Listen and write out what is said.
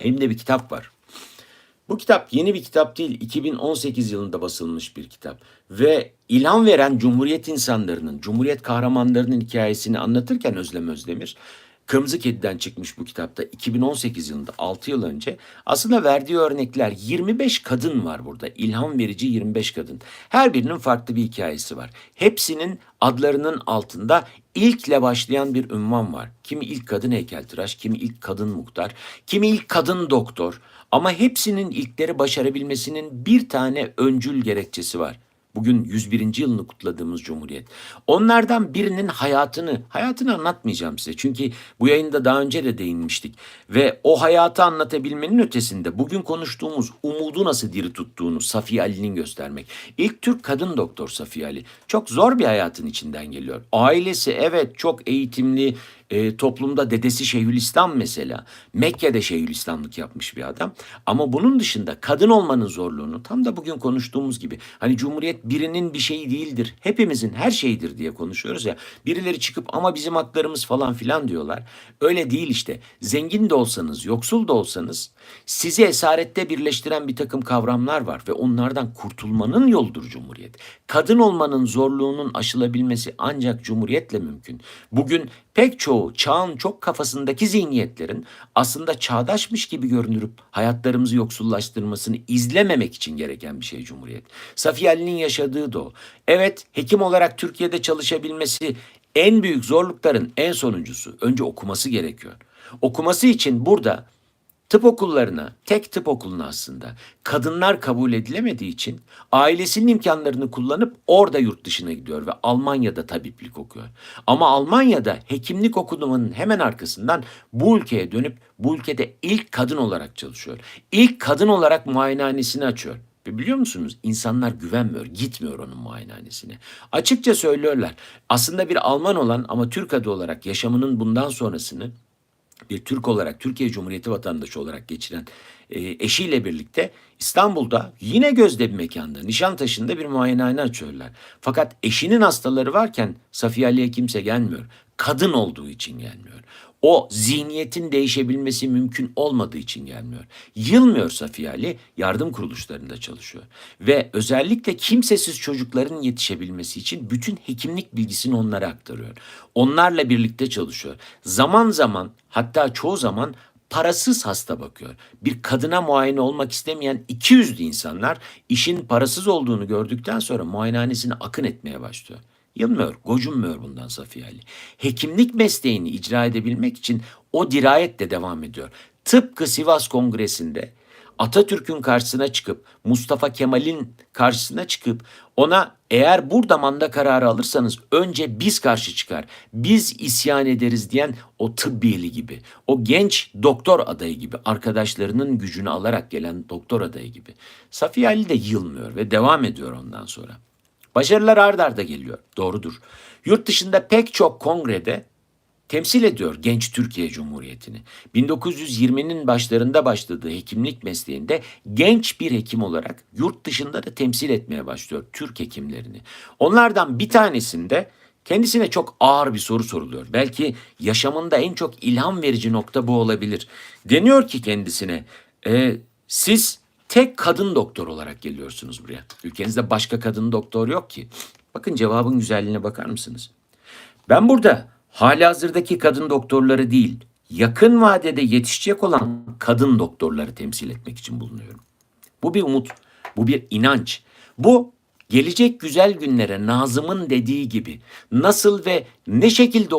Elimde bir kitap var. Bu kitap yeni bir kitap değil. 2018 yılında basılmış bir kitap. Ve ilham veren Cumhuriyet insanlarının, Cumhuriyet kahramanlarının hikayesini anlatırken Özlem Özdemir, Kırmızı Kedi'den çıkmış bu kitapta 2018 yılında 6 yıl önce aslında verdiği örnekler 25 kadın var burada. İlham verici 25 kadın. Her birinin farklı bir hikayesi var. Hepsinin adlarının altında ilkle başlayan bir ünvan var. Kimi ilk kadın heykeltıraş, kimi ilk kadın muhtar, kimi ilk kadın doktor. Ama hepsinin ilkleri başarabilmesinin bir tane öncül gerekçesi var. Bugün 101. yılını kutladığımız Cumhuriyet. Onlardan birinin hayatını, hayatını anlatmayacağım size. Çünkü bu yayında daha önce de değinmiştik. Ve o hayatı anlatabilmenin ötesinde bugün konuştuğumuz umudu nasıl diri tuttuğunu Safiye Ali'nin göstermek. İlk Türk kadın doktor Safiye Ali. Çok zor bir hayatın içinden geliyor. Ailesi evet çok eğitimli, e, toplumda dedesi Şeyhülislam mesela. Mekke'de Şeyhülislamlık yapmış bir adam. Ama bunun dışında kadın olmanın zorluğunu tam da bugün konuştuğumuz gibi hani Cumhuriyet birinin bir şeyi değildir. Hepimizin her şeyidir diye konuşuyoruz ya. Birileri çıkıp ama bizim haklarımız falan filan diyorlar. Öyle değil işte. Zengin de olsanız, yoksul da olsanız sizi esarette birleştiren bir takım kavramlar var ve onlardan kurtulmanın yoludur Cumhuriyet. Kadın olmanın zorluğunun aşılabilmesi ancak Cumhuriyetle mümkün. Bugün pek çoğu çağın çok kafasındaki zihniyetlerin aslında çağdaşmış gibi görünürüp hayatlarımızı yoksullaştırmasını izlememek için gereken bir şey Cumhuriyet. Safiye Ali'nin yaşadığı da o. Evet hekim olarak Türkiye'de çalışabilmesi en büyük zorlukların en sonuncusu. Önce okuması gerekiyor. Okuması için burada tıp okullarına, tek tıp okuluna aslında kadınlar kabul edilemediği için ailesinin imkanlarını kullanıp orada yurt dışına gidiyor ve Almanya'da tabiplik okuyor. Ama Almanya'da hekimlik okuduğunun hemen arkasından bu ülkeye dönüp bu ülkede ilk kadın olarak çalışıyor. İlk kadın olarak muayenehanesini açıyor. Ve biliyor musunuz insanlar güvenmiyor, gitmiyor onun muayenehanesine. Açıkça söylüyorlar. Aslında bir Alman olan ama Türk adı olarak yaşamının bundan sonrasını bir Türk olarak, Türkiye Cumhuriyeti vatandaşı olarak geçiren e, eşiyle birlikte İstanbul'da yine gözde bir mekanda, Nişantaşı'nda bir muayenehane açıyorlar. Fakat eşinin hastaları varken Safiye Ali'ye kimse gelmiyor. Kadın olduğu için gelmiyor. O zihniyetin değişebilmesi mümkün olmadığı için gelmiyor. Yılmıyor Safiye Ali, yardım kuruluşlarında çalışıyor. Ve özellikle kimsesiz çocukların yetişebilmesi için bütün hekimlik bilgisini onlara aktarıyor. Onlarla birlikte çalışıyor. Zaman zaman hatta çoğu zaman parasız hasta bakıyor. Bir kadına muayene olmak istemeyen 200'lü insanlar işin parasız olduğunu gördükten sonra muayenehanesine akın etmeye başlıyor. Yılmıyor, gocunmuyor bundan Safiye Ali. Hekimlik mesleğini icra edebilmek için o dirayetle devam ediyor. Tıpkı Sivas Kongresi'nde Atatürk'ün karşısına çıkıp Mustafa Kemal'in karşısına çıkıp ona eğer burada manda kararı alırsanız önce biz karşı çıkar, biz isyan ederiz diyen o tıbbiyeli gibi, o genç doktor adayı gibi, arkadaşlarının gücünü alarak gelen doktor adayı gibi. Safiye Ali de yılmıyor ve devam ediyor ondan sonra. Başarılar ard arda geliyor. Doğrudur. Yurt dışında pek çok kongrede temsil ediyor genç Türkiye Cumhuriyeti'ni. 1920'nin başlarında başladığı hekimlik mesleğinde genç bir hekim olarak yurt dışında da temsil etmeye başlıyor Türk hekimlerini. Onlardan bir tanesinde kendisine çok ağır bir soru soruluyor. Belki yaşamında en çok ilham verici nokta bu olabilir. Deniyor ki kendisine, "E, siz tek kadın doktor olarak geliyorsunuz buraya. Ülkenizde başka kadın doktor yok ki. Bakın cevabın güzelliğine bakar mısınız? Ben burada hali hazırdaki kadın doktorları değil, yakın vadede yetişecek olan kadın doktorları temsil etmek için bulunuyorum. Bu bir umut, bu bir inanç. Bu gelecek güzel günlere Nazım'ın dediği gibi nasıl ve ne şekilde